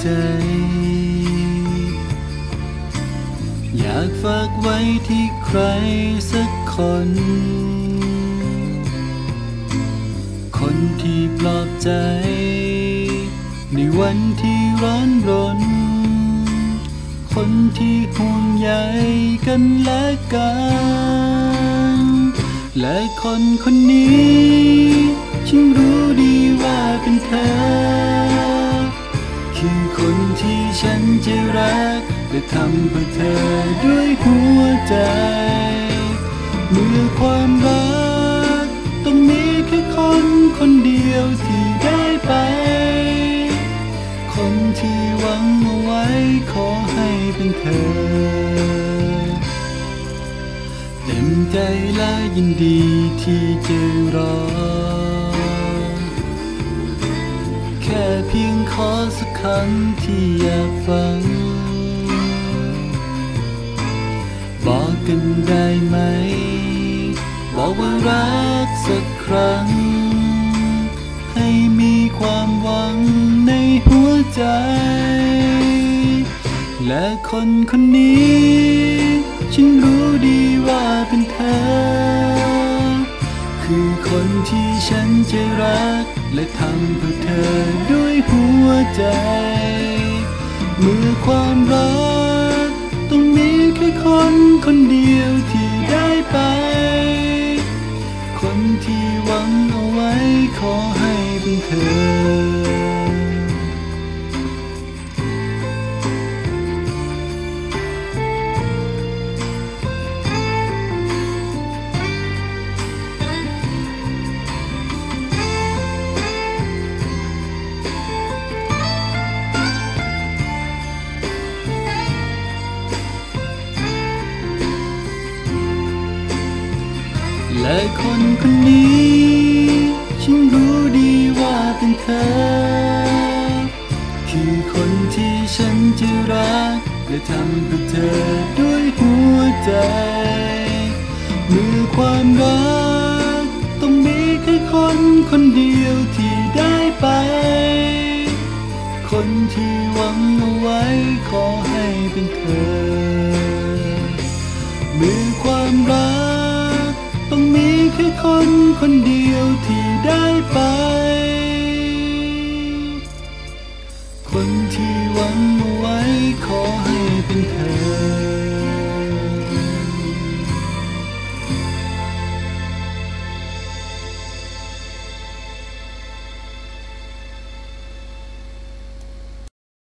ใจ อยากฝากไว้ที่ใครสักคน คนที่ปลอบใจ ในวันที่ร้อนรน คนที่ห่วงใยกันและกัน และคนคนนี้ฉันรู้ดี ที่ฉันจะรัก และทำเพื่อเธอด้วยหัวใจ เมื่อความรัก ต้องมีแค่คนคนเดียวที่ได้ไป คนที่หวังเอาไว้ขอให้เป็นเธอเต็มใจและยินดีที่จะรอ เพียงขอสักคำที่อยากฟัง บอกกันได้ไหม บอกว่ารักสักครั้ง ให้มีความหวังในหัวใจ และคนคนนี้ ฉันรู้ดีว่าเป็นเธอ คือคนที่ฉันจะรักและทำ ใจเมื่อความรักต้องมีแค่คนคนเดียวที่ได้ไป คนที่หวังเอาไว้ขอให้เป็นเธอ และคนคนนี้ ฉันรู้ดีว่าเป็นเธอ คือคนที่ฉันจะรัก และทำเพื่อเธอด้วยหัวใจเมื่อความรัก ต้องมีแค่คนคนเดียวที่ได้ไป คนที่หวังเอาไว้ขอให้เป็นเธอ คนเดียวที่ได้ไป